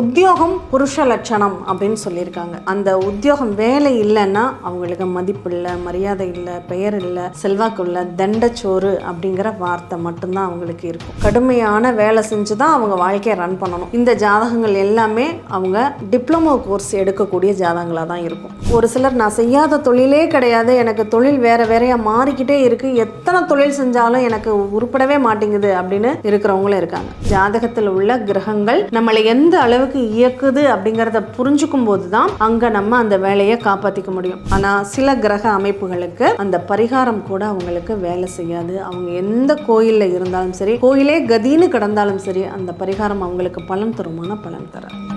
உத்தியோகம் புருஷ லட்சணம் அப்படின்னு சொல்லியிருக்காங்க. அந்த உத்தியோகம் வேலை இல்லைன்னா அவங்களுக்கு மதிப்பு இல்லை மரியாதை இல்லை பெயர் இல்லை செல்வாக்கு இல்லை தண்டச்சோறு அப்படிங்கிற வார்த்தை மட்டும்தான் அவங்களுக்கு இருக்கும். கடுமையான வேலை செஞ்சு தான் அவங்க வாழ்க்கையை ரன் பண்ணணும். இந்த ஜாதகங்கள் எல்லாமே அவங்க டிப்ளமோ கோர்ஸ் எடுக்கக்கூடிய ஜாதகங்களாக தான் இருக்கும். ஒரு சிலர் நான் செய்யாத தொழிலே கிடையாது. எனக்கு தொழில் வேற வேறையா மாறிக்கிட்டே இருக்கு. எத்தனை தொழில் செஞ்சாலும் எனக்கு உருப்படவே மாட்டேங்குது அப்படின்னு இருக்கிறவங்களும் இருக்காங்க. ஜாதகத்தில் உள்ள கிரகங்கள் நம்மளை எந்த அளவுக்கு இயக்குது அப்படிங்கிறத புரிஞ்சுக்கும் போது தான் அங்க நம்ம அந்த வேலையை காப்பாற்றிக்க முடியும். ஆனா சில கிரக அமைப்புகளுக்கு அந்த பரிகாரம் கூட அவங்களுக்கு வேலை செய்யாது. அவங்க எந்த கோயிலில் இருந்தாலும் சரி கோயிலே கதின்னு கிடந்தாலும் சரி அந்த பரிகாரம் அவங்களுக்கு பலன் தருமான பலன் தராது.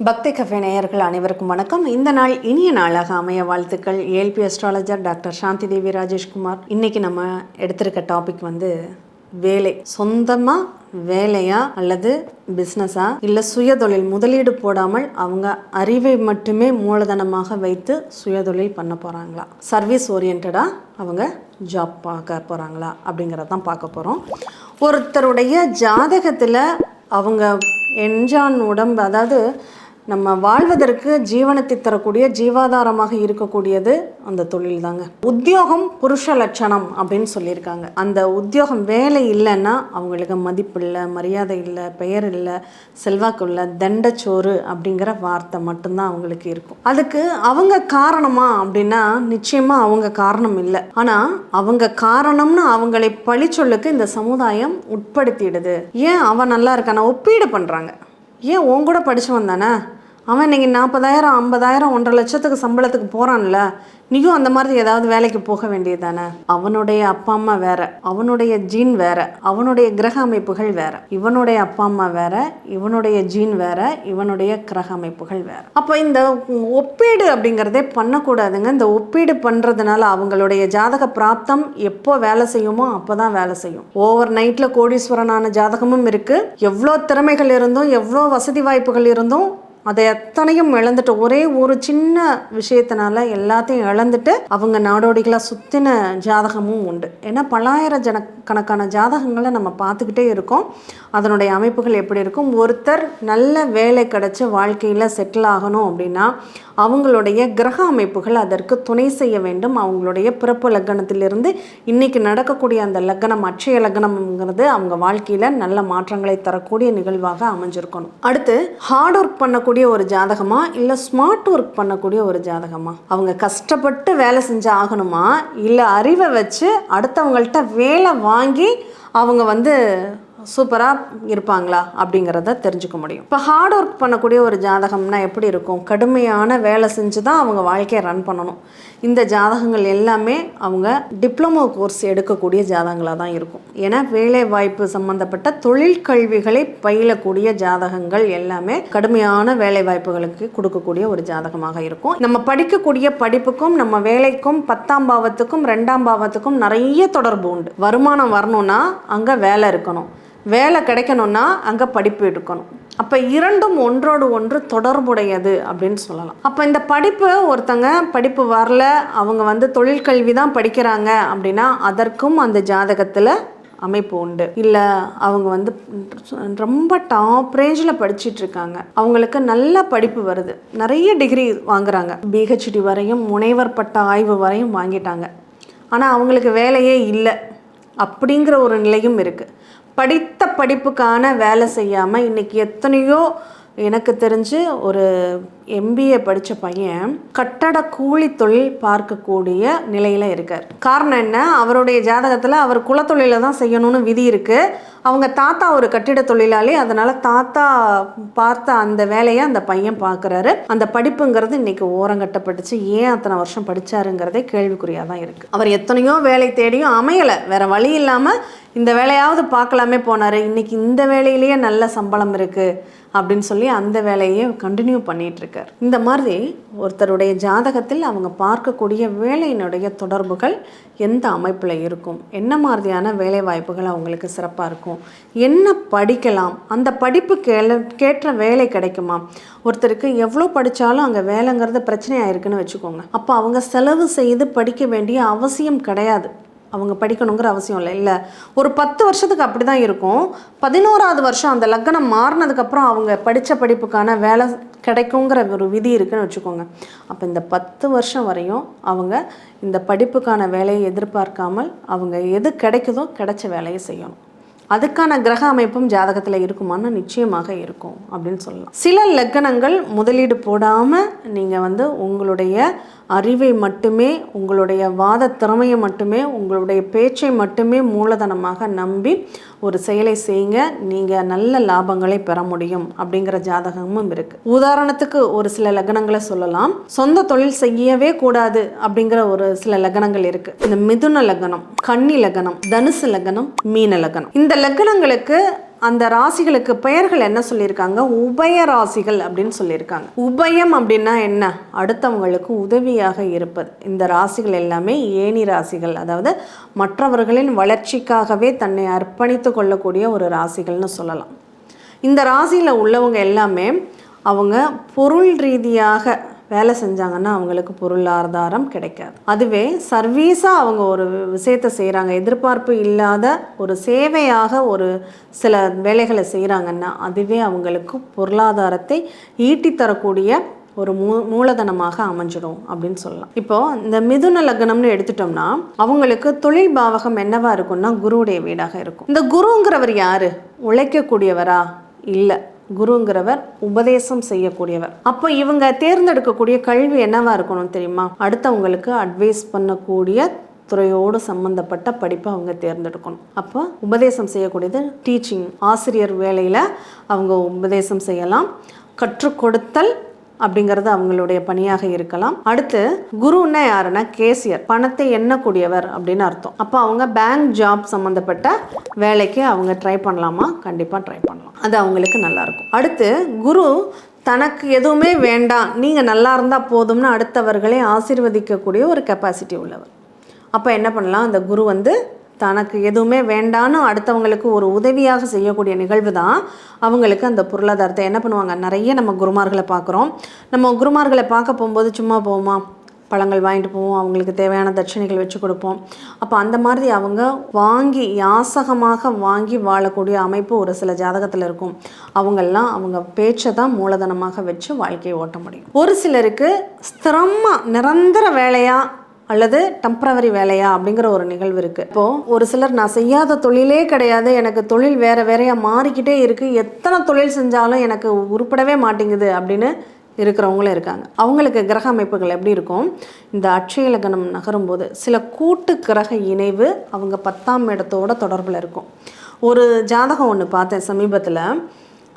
பக்தி கஃபே நேயர்கள் அனைவருக்கும் வணக்கம். இந்த நாள் இனிய நாளாக அமைய வாழ்த்துக்கள். ஏல்பி அஸ்ட்ராலஜர் டாக்டர் சாந்தி தேவி ராஜேஷ்குமார் இன்னைக்கு நம்ம எடுத்திருக்க டாபிக் வந்து வேலை. சொந்தமாக வேலையா அல்லது பிஸ்னஸா இல்லை சுயதொழில் முதலீடு போடாமல் அவங்க அறிவை மட்டுமே மூலதனமாக வைத்து சுயதொழில் பண்ண போகிறாங்களா சர்வீஸ் ஓரியன்டாக அவங்க ஜாப் பார்க்க போகிறாங்களா அப்படிங்கிறதான் பார்க்க போகிறோம் ஒருத்தருடைய ஜாதகத்தில் அவங்க என்ஜான் உடம்பு அதாவது நம்ம வாழ்வதற்கு ஜீவனத்தை தரக்கூடிய ஜீவாதாரமாக இருக்கக்கூடியது அந்த தொழில் தாங்க உத்தியோகம் புருஷ லட்சணம் அப்படின்னு சொல்லியிருக்காங்க. அந்த உத்தியோகம் வேலை இல்லைன்னா அவங்களுக்கு மதிப்பு இல்லை மரியாதை இல்லை பெயர் இல்லை செல்வாக்கு இல்லை தண்டச்சோறு அப்படிங்கிற வார்த்தை மட்டும்தான் அவங்களுக்கு இருக்கும். அதுக்கு அவங்க காரணமா அப்படின்னா நிச்சயமா அவங்க காரணம் இல்லை. ஆனால் அவங்க காரணம்னு அவங்களை பழிச்சொல்லுக்கு இந்த சமுதாயம் உட்படுத்திடுது. ஏன் அவன் நல்லா இருக்கான? ஒப்பீடு பண்ணுறாங்க ஏன் உன் கூட படிச்சவன் தானே? அவன் இன்றைக்கி நாற்பதாயிரம் ஐம்பதாயிரம் ஒன்றரை லட்சத்துக்கு சம்பளத்துக்கு போகிறான்ல நீயும் அந்த மாதிரி ஏதாவது வேலைக்கு போக வேண்டியது தானே அவனுடைய அப்பா அம்மா வேற. அவனுடைய ஜீன் வேற. அவனுடைய கிரக அமைப்புகள் வேற. இவனுடைய அப்பா அம்மா வேற. இவனுடைய ஜீன் வேற. இவனுடைய கிரக அமைப்புகள் வேற. அப்போ இந்த ஒப்பீடு அப்படிங்கிறதே பண்ணக்கூடாதுங்க. இந்த ஒப்பீடு பண்ணுறதுனால அவங்களுடைய ஜாதக பிராப்தம் எப்போ வேலை செய்யுமோ அப்போ தான் வேலை செய்யும். ஓவர் நைட்டில் கோடீஸ்வரனான ஜாதகமும் இருக்குது எவ்வளோ திறமைகள் இருந்தும் எவ்வளோ வசதி வாய்ப்புகள் இருந்தும் அதை எத்தனையும் இழந்துட்டு ஒரே ஒரு சின்ன விஷயத்தினால எல்லாத்தையும் இழந்துட்டு அவங்க நாடோடிகளாக சுற்றின ஜாதகமும் உண்டு. ஏன்னா பல்லாயிர ஜன கணக்கான ஜாதகங்களை நம்ம பார்த்துக்கிட்டே இருக்கோம். அதனுடைய அமைப்புகள் எப்படி இருக்கும்? ஒருத்தர் நல்ல வேலை கிடச்சி வாழ்க்கையில் செட்டில் ஆகணும் அப்படின்னா அவங்களுடைய கிரக அமைப்புகள் அதற்கு துணை செய்ய வேண்டும். அவங்களுடைய பிறப்பு லக்கணத்திலிருந்து இன்னைக்கு நடக்கக்கூடிய அந்த லக்கணம் அட்சய லக்கணம்ங்கிறது அவங்க வாழ்க்கையில் நல்ல மாற்றங்களை தரக்கூடிய நிகழ்வாக அமைஞ்சிருக்கணும். அடுத்து ஹார்ட் ஒர்க் பண்ணக்கூடிய ஒரு ஜாதகமா இல்லை ஸ்மார்ட் ஒர்க் பண்ணக்கூடிய ஒரு ஜாதகமா? அவங்க கஷ்டப்பட்டு வேலை செஞ்சு ஆகணுமா? இல்லை அறிவை வச்சு அடுத்தவங்கள்ட்ட வேலை வாங்கி அவங்க வந்து சூப்பராக இருப்பாங்களா அப்படிங்கிறத தெரிஞ்சுக்க முடியும். இப்போ ஹார்ட் ஒர்க் பண்ணக்கூடிய ஒரு ஜாதகம்னா எப்படி இருக்கும்? கடுமையான வேலை செஞ்சு தான் அவங்க வாழ்க்கையை ரன் பண்ணணும். இந்த ஜாதகங்கள் எல்லாமே அவங்க டிப்ளமோ கோர்ஸ் எடுக்கக்கூடிய ஜாதகங்களாக தான் இருக்கும். ஏன்னா வேலை வாய்ப்பு சம்பந்தப்பட்ட தொழில் கல்விகளை பயிலக்கூடிய ஜாதகங்கள் எல்லாமே கடுமையான வேலை வாய்ப்புகளுக்கு கொடுக்கக்கூடிய ஒரு ஜாதகமாக இருக்கும். நம்ம படிக்கக்கூடிய படிப்புக்கும் நம்ம வேலைக்கும் பத்தாம் பாவத்துக்கும் ரெண்டாம் பாவத்துக்கும் நிறைய தொடர்பு உண்டு. வருமானம் வரணும்னா அங்கே வேலை இருக்கணும். வேலை கிடைக்கணும்னா அங்கே படிப்பு எடுக்கணும். அப்போ இரண்டும் ஒன்றோடு ஒன்று தொடர்புடையது அப்படின்னு சொல்லலாம். அப்போ இந்த படிப்பு ஒருத்தங்க படிப்பு வரல அவங்க வந்து தொழிற்கல்வி தான் படிக்கிறாங்க அப்படின்னா அதற்கும் அந்த ஜாதகத்தில் அமைப்பு உண்டு. இல்லை அவங்க வந்து ரொம்ப டாப் ரேஞ்சில் படிச்சுட்டு இருக்காங்க. அவங்களுக்கு நல்ல படிப்பு வருது. நிறைய டிகிரி வாங்குறாங்க. பிஹெச்டி வரையும் முனைவர் பட்ட ஆய்வு வரையும் வாங்கிட்டாங்க. ஆனால் அவங்களுக்கு வேலையே இல்லை. அப்படிங்கிற ஒரு நிலையும் இருக்குது படித்த படிப்புக்கான வேலை செய்யாமல் இன்றைக்கி எத்தனையோ எனக்கு தெரிஞ்சு ஒரு எம்பிஏ படித்த பையன் கட்டட கூலி தொழில் பார்க்கக்கூடிய நிலையில் இருக்கார். காரணம் என்ன? அவருடைய ஜாதகத்தில் அவர் குலத்தொழிலை தான் செய்யணும்னு விதி இருக்குது அவங்க தாத்தா ஒரு கட்டிட தொழிலாளி. அதனால் தாத்தா பார்த்த அந்த வேலையை அந்த பையன் பார்க்குறாரு. அந்த படிப்புங்கிறது இன்னைக்கு ஓரங்கட்டப்பட்டுச்சு. ஏன் அத்தனை வருஷம் படித்தாருங்கிறதே கேள்விக்குறியாக தான் இருக்குது அவர் எத்தனையோ வேலை தேடியும் அமையலை. வேறு வழி இல்லாமல் இந்த வேலையாவது பார்க்கலாமே போனார். இன்றைக்கி இந்த வேலையிலேயே நல்ல சம்பளம் இருக்குது அப்படின்னு சொல்லி அந்த வேலையை கண்டினியூ பண்ணிகிட்ருக்கார் இந்த மாதிரி ஒருத்தருடைய ஜாதகத்தில் அவங்க பார்க்கக்கூடிய வேலையினுடைய தொடர்புகள் எந்த அமைப்பில் இருக்கும்? என்ன மாதிரியான வேலை வாய்ப்புகள் அவங்களுக்கு சிறப்பாக இருக்கும்? என்ன படிக்கலாம்? அந்த படிப்பு கேள கேட்ட வேலை கிடைக்குமா? ஒருத்தருக்கு எவ்வளோ படித்தாலும் அங்கே வேலைங்கிறது பிரச்சனையாக இருக்குன்னு வச்சுக்கோங்க. அப்போ அவங்க செலவு செய்து படிக்க வேண்டிய அவசியம் கிடையாது. அவங்க படிக்கணுங்கிற அவசியம் இல்லை. இல்லை ஒரு பத்து வருஷத்துக்கு அப்படி தான் இருக்கும். பதினோராவது வருஷம் அந்த லக்னம் மாறினதுக்கப்புறம் அவங்க படித்த படிப்புக்கான வேலை கிடைக்குங்கிற ஒரு விதி இருக்குன்னு வச்சுக்கோங்க. அப்போ இந்த பத்து வருஷம் வரையும் அவங்க இந்த படிப்புக்கான வேலையை எதிர்பார்க்காமல் அவங்க எது கிடைக்குதோ கிடைச்ச வேலையை செய்யணும். அதுக்கான கிரக அமைப்பும் ஜாதகத்தில் இருக்குமான்னு நிச்சயமாக இருக்கும் அப்படின்னு சொல்லலாம். சில லக்கணங்கள் முதலீடு போடாமல் நீங்கள் வந்து உங்களுடைய அறிவை மட்டுமே உங்களுடைய வாத திறமையை மட்டுமே உங்களுடைய பேச்சை மட்டுமே மூலதனமாக நம்பி ஒரு செயலை செய்யுங்க நீங்கள் நல்ல லாபங்களை பெற முடியும் அப்படிங்கிற ஜாதகமும் இருக்குது உதாரணத்துக்கு ஒரு சில லக்னங்களை சொல்லலாம். சொந்த தொழில் செய்யவே கூடாது அப்படிங்கிற ஒரு சில லக்னங்கள் இருக்குது இந்த மிதுன லக்னம் கன்னி லக்னம் தனுசு லக்னம் மீன லக்னம். இந்த லக்னங்களுக்கு அந்த ராசிகளுக்கு பெயர்கள் என்ன சொல்லியிருக்காங்க? உபய ராசிகள் அப்படின்னு சொல்லியிருக்காங்க. உபயம் அப்படின்னா என்ன? அடுத்தவங்களுக்கு உதவியாக இருப்பது. இந்த ராசிகள் எல்லாமே ஏணி ராசிகள். அதாவது மற்றவர்களின் வளர்ச்சிக்காகவே தன்னை அர்ப்பணித்து கொள்ளக்கூடிய ஒரு ராசிகள்னு சொல்லலாம். இந்த ராசியில் உள்ளவங்க எல்லாமே அவங்க பொருள் ரீதியாக வேலை செஞ்சாங்கன்னா அவங்களுக்கு பொருளாதாரம் கிடைக்காது. அதுவே சர்வீஸாக அவங்க ஒரு விஷயத்தை செய்கிறாங்க எதிர்பார்ப்பு இல்லாத ஒரு சேவையாக ஒரு சில வேலைகளை செய்கிறாங்கன்னா அதுவே அவங்களுக்கு பொருளாதாரத்தை ஈட்டி தரக்கூடிய ஒரு மூ மூலதனமாக அமைஞ்சிடும் அப்படின்னு சொல்லலாம். இப்போது இந்த மிதுன லக்னம்னு எடுத்துட்டோம்னா அவங்களுக்கு தொழில் பாவகம் என்னவா இருக்கும்னா குருவுடைய வீடாக இருக்கும். இந்த குருங்கிறவர் யார்? உழைக்கக்கூடியவரா? இல்லை. குருங்கிறவர் உபதேசம் செய்யக்கூடியவர். அப்போ இவங்க தேர்ந்தெடுக்கக்கூடிய கல்வி என்னவா இருக்கணும் தெரியுமா? அடுத்தவங்களுக்கு அட்வைஸ் பண்ணக்கூடிய துறையோடு சம்மந்தப்பட்ட படிப்பை அவங்க தேர்ந்தெடுக்கணும். அப்போ உபதேசம் செய்யக்கூடியது டீச்சிங் ஆசிரியர் வேலையில் அவங்க உபதேசம் செய்யலாம். கற்றுக் கொடுத்தல் அப்படிங்கிறது அவங்களுடைய பணியாக இருக்கலாம். அடுத்து குருன்னா யாருன்னா கேசியர். பணத்தை எண்ணக்கூடியவர் அப்படின்னு அர்த்தம். அப்போ அவங்க பேங்க் ஜாப் சம்மந்தப்பட்ட வேலைக்கு அவங்க ட்ரை பண்ணலாமா? கண்டிப்பாக ட்ரை பண்ணலாம். அது அவங்களுக்கு நல்லாயிருக்கும் அடுத்து குரு தனக்கு எதுவுமே வேண்டாம். நீங்கள் நல்லா இருந்தால் போதும்னு அடுத்தவர்களை ஆசிர்வதிக்கக்கூடிய ஒரு கெப்பாசிட்டி உள்ளவர். அப்போ என்ன பண்ணலாம்? அந்த குரு வந்து தனக்கு எதுவுமே வேண்டான்னு அடுத்தவங்களுக்கு ஒரு உதவியாக செய்யக்கூடிய நிகழ்வு தான் அவங்களுக்கு அந்த பொருளாதாரத்தை என்ன பண்ணுவாங்க? நிறைய நம்ம குருமார்களை பார்க்குறோம். நம்ம குருமார்களை பார்க்க போகும்போது சும்மா போவோமா? பழங்கள் வாங்கிட்டு போவோம். அவங்களுக்கு தேவையான தட்சணைகள் வச்சு கொடுப்போம். அப்போ அந்த மாதிரி அவங்க வாங்கி யாசகமாக வாங்கி வாழக்கூடிய அமைப்பு ஒரு சில ஜாதகத்தில் இருக்கும். அவங்கெல்லாம் அவங்க பேச்சை தான் மூலதனமாக வச்சு வாழ்க்கையை ஓட்ட முடியும். ஒரு சிலருக்கு ஸ்திரமாக நிரந்தர வேலையாக அல்லது டெம்ப்ரவரி வேலையா அப்படிங்கிற ஒரு நிகழ்வு இருக்குது இப்போது ஒரு சிலர் நான் செய்யாத தொழிலே கிடையாது எனக்கு தொழில் வேறு வேறையாக மாறிக்கிட்டே இருக்குது எத்தனை தொழில் செஞ்சாலும் எனக்கு உருப்படவே மாட்டேங்குது அப்படின்னு இருக்கிறவங்களும் இருக்காங்க. அவங்களுக்கு கிரக அமைப்புகள் எப்படி இருக்கும்? இந்த அட்சய லக்னம் நகரும்போது சில கூட்டு கிரக இணைவு அவங்க பத்தாம் இடத்தோட தொடர்பில் இருக்கும். ஒரு ஜாதகம் ஒன்று பார்த்தேன் சமீபத்தில்.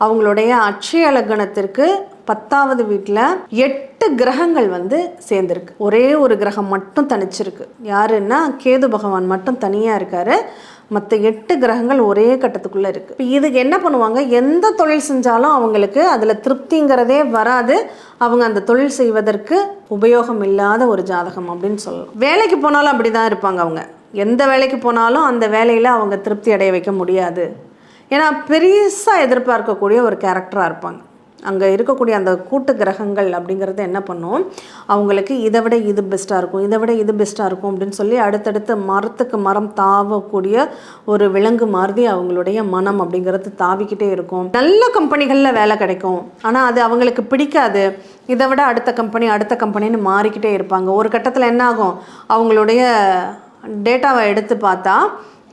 அவங்களுடைய அட்சய லக்னத்திற்கு பத்தாவது வீட்டில் எட்டு கிரகங்கள் வந்து சேர்ந்துருக்கு. ஒரே ஒரு கிரகம் மட்டும் தனிச்சிருக்கு. யாருன்னா கேது பகவான் மட்டும் தனியாக இருக்காரு. மற்ற எட்டு கிரகங்கள் ஒரே கட்டத்துக்குள்ளே இருக்குது இப்போ இதுக்கு என்ன பண்ணுவாங்க? எந்த தொழில் செஞ்சாலும் அவங்களுக்கு அதில் திருப்திங்கிறதே வராது. அவங்க அந்த தொழில் செய்வதற்கு உபயோகம் இல்லாத ஒரு ஜாதகம் அப்படின்னு சொல்லலாம். வேலைக்கு போனாலும் அப்படி தான் இருப்பாங்க அவங்க. எந்த வேலைக்கு போனாலும் அந்த வேலையில் அவங்க திருப்தி அடைய வைக்க முடியாது. ஏன்னா பெருசாக எதிர்பார்க்கக்கூடிய ஒரு கேரக்டராக இருப்பாங்க. அங்கே இருக்கக்கூடிய அந்த கூட்டு கிரகங்கள் அப்படிங்கிறது என்ன பண்ணும்? அவங்களுக்கு இதை விட இது பெஸ்ட்டாக இருக்கும் இதை விட இது பெஸ்ட்டாக இருக்கும் அப்படின்னு சொல்லி அடுத்தடுத்து மரத்துக்கு மரம் தாவக்கூடிய ஒரு விலங்கு மாதிரி அவங்களுடைய மனம் அப்படிங்கிறது தாவிக்கிட்டே இருக்கும். நல்ல கம்பெனிகளில் வேலை கிடைக்கும். ஆனால் அது அவங்களுக்கு பிடிக்காது. இதை விட அடுத்த கம்பெனி அடுத்த கம்பெனின்னு மாறிக்கிட்டே இருப்பாங்க. ஒரு கட்டத்தில் என்ன ஆகும்? அவங்களுடைய டேட்டாவை எடுத்து பார்த்தா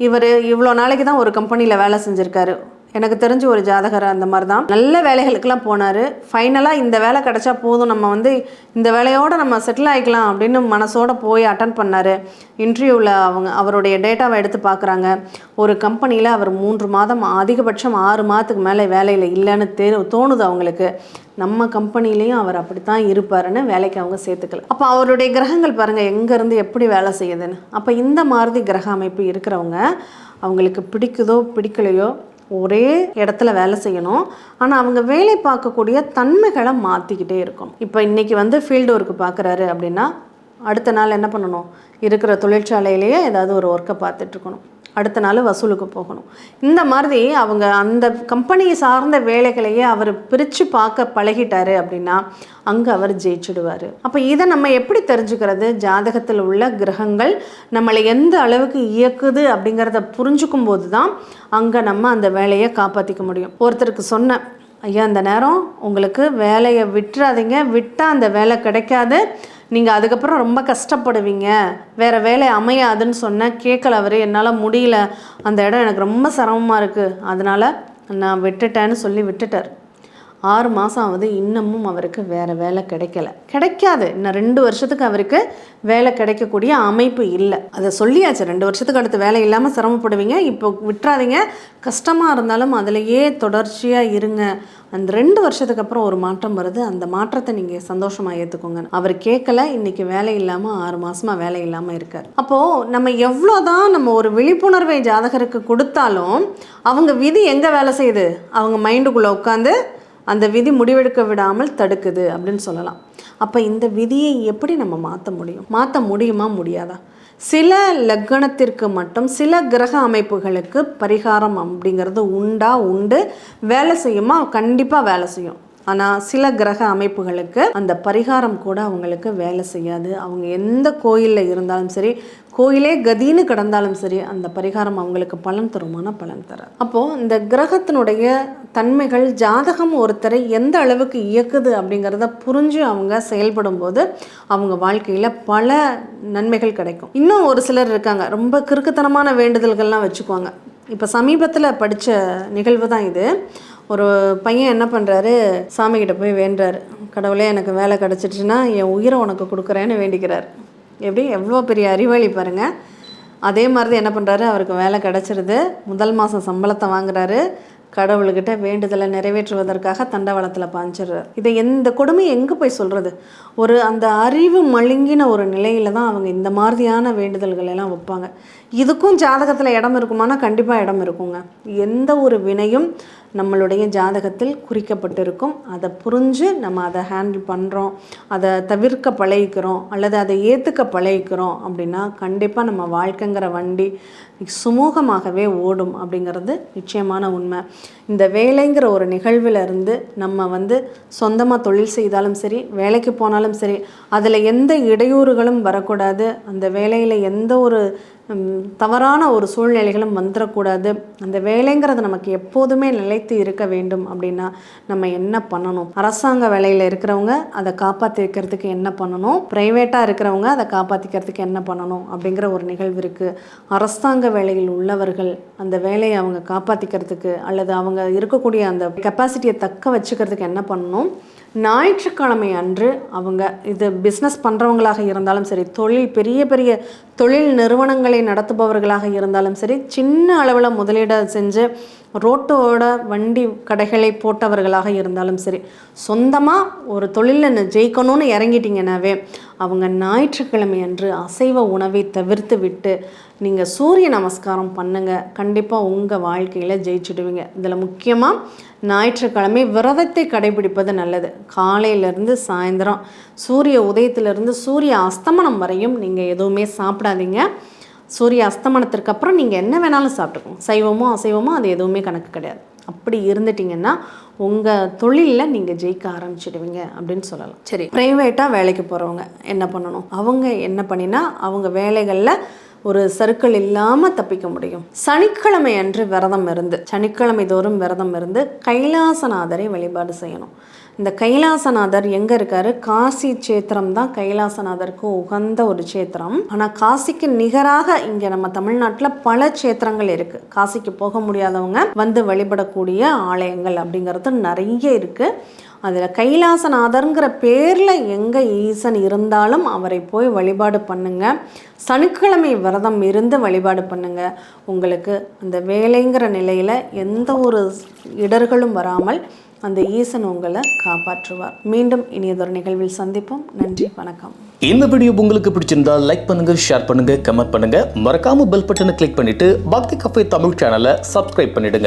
இவர் இவ்வளோ நாளைக்கு தான் ஒரு கம்பெனியில் வேலை செஞ்சுருக்காரு. எனக்கு தெரிஞ்ச ஒரு ஜாதகர் அந்த மாதிரி தான் நல்ல வேலைகளுக்கெல்லாம் போனார். ஃபைனலாக இந்த வேலை கிடச்சா போதும். நம்ம வந்து இந்த வேலையோடு நம்ம செட்டில் ஆகிக்கலாம் அப்படின்னு மனசோட போய் அட்டன் பண்ணார். இன்டர்வியூவில் அவங்க அவருடைய டேட்டாவை எடுத்து பார்க்குறாங்க ஒரு கம்பெனியில் அவர் மூன்று மாதம் அதிகபட்சம் ஆறு மாதத்துக்கு மேலே வேலையில் இல்லைன்னு தெ தோணுது அவங்களுக்கு. நம்ம கம்பெனிலையும் அவர் அப்படித்தான் இருப்பாருன்னு வேலைக்கு அவங்க சேர்த்துக்கல. அப்போ அவருடைய கிரகங்கள் பாருங்கள் எங்கேருந்து எப்படி வேலை செய்யுதுன்னு. அப்போ இந்த மாதிரி கிரக அமைப்பு இருக்கிறவங்க அவங்களுக்கு பிடிக்குதோ பிடிக்கலையோ ஒரே இடத்துல வேலை செய்யணும். ஆனால் அவங்க வேலை பார்க்கக்கூடிய தன்மைகளை மாற்றிக்கிட்டே இருக்கும். இப்போ இன்றைக்கி வந்து ஃபீல்டு ஒர்க்கு பார்க்குறாரு அப்படின்னா அடுத்த நாள் என்ன பண்ணணும்? இருக்கிற தொழிற்சாலையிலேயே ஏதாவது ஒரு ஒர்க்கை பார்த்துட்ருக்கணும் அடுத்த நாள் வசூலுக்கு போகணும். இந்த மாதிரி அவங்க அந்த கம்பெனியை சார்ந்த வேலைகளையே அவர் பிரித்து பார்க்க பழகிட்டாரு அப்படின்னா அங்கே அவர் ஜெயிச்சிடுவார். அப்போ இதை நம்ம எப்படி தெரிஞ்சுக்கிறது? ஜாதகத்தில் உள்ள கிரகங்கள் நம்மளை எந்த அளவுக்கு இயக்குது அப்படிங்கிறத புரிஞ்சுக்கும் போது தான் அங்கே நம்ம அந்த வேலையை காப்பாற்றிக்க முடியும். ஒருத்தருக்கு சொன்ன ஐயா அந்த நேரம் உங்களுக்கு வேலையை விட்டுறாதீங்க. விட்டால் அந்த வேலை கிடைக்காது. நீங்கள் அதுக்கப்புறம் ரொம்ப கஷ்டப்படுவீங்க. வேறு வேலை அமையாதுன்னு சொன்னேன் கேட்கல அவர். என்னால் முடியல. அந்த இடம் எனக்கு ரொம்ப சிரமமாக இருக்குது அதனால் நான் விட்டுட்டேன்னு சொல்லி விட்டுட்டார். ஆறு மாதம் ஆகுது இன்னமும் அவருக்கு வேறு வேலை கிடைக்கல. கிடைக்காது. இன்னும் ரெண்டு வருஷத்துக்கு அவருக்கு வேலை கிடைக்கக்கூடிய அமைப்பு இல்லை. அதை சொல்லியாச்சு. ரெண்டு வருஷத்துக்கு அடுத்து வேலை இல்லாமல் சிரமப்படுவீங்க. இப்போ விட்டுறாதீங்க. கஷ்டமாக இருந்தாலும் அதிலேயே தொடர்ச்சியாக இருங்க. அந்த ரெண்டு வருஷத்துக்கு அப்புறம் ஒரு மாற்றம் வருது. அந்த மாற்றத்தை நீங்கள் சந்தோஷமாக ஏற்றுக்கோங்க அவர் கேட்கல. இன்றைக்கி வேலை இல்லாமல் ஆறு மாதமாக வேலை இல்லாமல் இருக்கார். அப்போது நம்ம எவ்வளோ தான் நம்ம ஒரு விழிப்புணர்வை ஜாதகருக்கு கொடுத்தாலும் அவங்க விதி எங்கே வேலை செய்யுது? அவங்க மைண்டுக்குள்ளே உட்காந்து அந்த விதி முடிவெடுக்க விடாமல் தடுக்குது அப்படின்னு சொல்லலாம். அப்போ இந்த விதியை எப்படி நம்ம மாற்ற முடியும்? மாற்ற முடியுமா முடியாதா? சில லக்கணத்திற்கு மட்டும் சில கிரக அமைப்புகளுக்கு பரிகாரம் அப்படிங்கிறது உண்டா உண்டு? வேலை செய்யுமா? கண்டிப்பாக வேலை செய்யும். ஆனால் சில கிரக அமைப்புகளுக்கு அந்த பரிகாரம் கூட அவங்களுக்கு வேலை செய்யாது. அவங்க எந்த கோயிலில் இருந்தாலும் சரி கோயிலே கதின்னு கிடந்தாலும் சரி அந்த பரிகாரம் அவங்களுக்கு பலன் தருமான பலன் தராது. அப்போது இந்த கிரகத்தினுடைய தன்மைகள் ஜாதகம் ஒருத்தரை எந்த அளவுக்கு இயக்குது அப்படிங்கிறத புரிஞ்சு அவங்க செயல்படும் போது அவங்க வாழ்க்கையில் பல நன்மைகள் கிடைக்கும். இன்னும் ஒரு சிலர் இருக்காங்க. ரொம்ப கிறுக்குத்தனமான வேண்டுதல்கள்லாம் வச்சுக்குவாங்க. இப்போ சமீபத்தில் படித்த நிகழ்வு தான் இது. ஒரு பையன் என்ன பண்ணுறாரு சாமிக்கிட்ட போய் வேண்டுறாரு. கடவுளே எனக்கு வேலை கிடச்சிடுச்சுன்னா என் உயிரை உனக்கு கொடுக்குறேன்னு வேண்டிக்கிறார். எப்படி? எவ்வளோ பெரிய அறிவாளி பாருங்கள் அதே மாதிரி தான் என்ன பண்ணுறாரு அவருக்கு வேலை கிடச்சிருது. முதல் மாதம் சம்பளத்தை வாங்குறாரு. கடவுள்கிட்ட வேண்டுதலை நிறைவேற்றுவதற்காக தண்டவாளத்தில் பாஞ்சிடுறார் இதை எந்த கொடுமையை எங்கே போய் சொல்கிறது ஒரு அந்த அறிவு மழுங்கின ஒரு நிலையில தான் அவங்க இந்த மாதிரியான வேண்டுதல்கள் எல்லாம் வைப்பாங்க. இதுக்கும் ஜாதகத்தில் இடம் இருக்குமானா கண்டிப்பாக இடம் இருக்குங்க. எந்த ஒரு வினையும் நம்மளுடைய ஜாதகத்தில் குறிக்கப்பட்டிருக்கும். அதை புரிஞ்சு நம்ம அதை ஹேண்டில் பண்ணுறோம் அதை தவிர்க்க பழகிக்கிறோம். அல்லது அதை ஏற்றுக்க பழகிக்கிறோம் அப்படின்னா கண்டிப்பாக நம்ம வாழ்க்கைங்கிற வண்டி சுமூகமாகவே ஓடும் அப்படிங்கிறது நிச்சயமான உண்மை. இந்த வேலைங்கிற ஒரு நிகழ்வில் இருந்து நம்ம வந்து சொந்தமாக தொழில் செய்தாலும் சரி வேலைக்கு போனாலும் சரி அதில் எந்த இடையூறுகளும் வரக்கூடாது. அந்த வேலையில் எந்த ஒரு தவறான ஒரு சூழ்நிலைகளும் வந்துடக்கூடாது அந்த வேலைங்கிறது நமக்கு எப்போதுமே நிலைத்து இருக்க வேண்டும் அப்படின்னா நம்ம என்ன பண்ணணும்? அரசாங்க வேலையில் இருக்கிறவங்க அதை காப்பாற்றிக்கிறதுக்கு என்ன பண்ணணும்? ப்ரைவேட்டாக இருக்கிறவங்க அதை காப்பாற்றிக்கிறதுக்கு என்ன பண்ணணும்? அப்படிங்கிற ஒரு நிகழ்வு இருக்குது அரசாங்க வேலையில் உள்ளவர்கள் அந்த வேலையை அவங்க காப்பாற்றிக்கிறதுக்கு அல்லது அவங்க இருக்கக்கூடிய அந்த கெப்பாசிட்டியை தக்க வச்சுக்கிறதுக்கு என்ன பண்ணணும்? ஞாயிற்றுக்கிழமை அன்று அவங்க இது பிஸ்னஸ் பண்ணுறவங்களாக இருந்தாலும் சரி தொழில் பெரிய பெரிய தொழில் நிறுவனங்களை நடத்துபவர்களாக இருந்தாலும் சரி சின்ன அளவில் முதலீடு செஞ்சு ரோட்டோட வண்டி கடைகளை போட்டவர்களாக இருந்தாலும் சரி சொந்தமாக ஒரு தொழிலில் ஜெயிக்கணும்னு இறங்கிட்டீங்கன்னாவே அவங்க ஞாயிற்றுக்கிழமை அன்று அசைவ உணவை தவிர்த்து விட்டு நீங்கள் சூரிய நமஸ்காரம் பண்ணுங்கள் கண்டிப்பாக உங்கள் வாழ்க்கையில் ஜெயிச்சிடுவீங்க. இதில் முக்கியமாக ஞாயிற்றுக்கிழமை விரதத்தை கடைபிடிப்பது நல்லது. காலையிலேருந்து சாயந்தரம் சூரிய உதயத்திலிருந்து சூரிய அஸ்தமனம் வரையும் நீங்கள் எதுவுமே சாப்பிடாதீங்க. சூரிய அஸ்தமனத்திற்கு அப்புறம் நீங்கள் என்ன வேணாலும் சாப்பிட்டுக்கோங்க. சைவமோ அசைவமோ அது எதுவுமே கணக்கு கிடையாது. அப்படி இருந்துட்டிங்கன்னா உங்கள் தொழிலில் நீங்கள் ஜெயிக்க ஆரம்பிச்சிடுவீங்க அப்படின்னு சொல்லலாம். சரி. ப்ரைவேட்டாக வேலைக்கு போகிறவங்க என்ன பண்ணணும்? அவங்க என்ன பண்ணினா அவங்க வேலைகளில் ஒரு சறுக்கள் இல்லாமல் தப்பிக்க முடியும். சனிக்கிழமை அன்று விரதம் இருந்து சனிக்கிழமை தோறும் விரதம் இருந்து கைலாசநாதரை வழிபாடு செய்யணும். இந்த கைலாசநாதர் எங்கே இருக்காரு? காசி சேத்திரம் தான் கைலாசநாதருக்கு உகந்த ஒரு சேத்திரம் ஆனால் காசிக்கு நிகராக இங்கே நம்ம தமிழ்நாட்டில் பல சேத்திரங்கள் இருக்குது காசிக்கு போக முடியாதவங்க வந்து வழிபடக்கூடிய ஆலயங்கள் அப்படிங்கிறது நிறைய இருக்குது அதில் கைலாசநாதருங்கிற பேரில் எங்கே ஈசன் இருந்தாலும் அவரை போய் வழிபாடு பண்ணுங்கள் சனிக்கிழமை விரதம் இருந்து வழிபாடு பண்ணுங்கள் உங்களுக்கு அந்த வேலைங்கிற நிலையில் எந்த ஒரு இடர்களும் வராமல் அந்த ஈசன் உங்களை காப்பாற்றுவார். மீண்டும் இனியதொரு நிகழ்வில் சந்திப்போம். நன்றி வணக்கம். இந்த வீடியோ உங்களுக்கு பிடிச்சிருந்தா லைக் பண்ணுங்க ஷேர் பண்ணுங்க கமெண்ட் பண்ணுங்க. மறக்காம பெல் பட்டனை கிளிக் பண்ணிட்டு பக்தி கஃபே தமிழ் சேனலை சப்ஸ்கிரைப் பண்ணிடுங்க.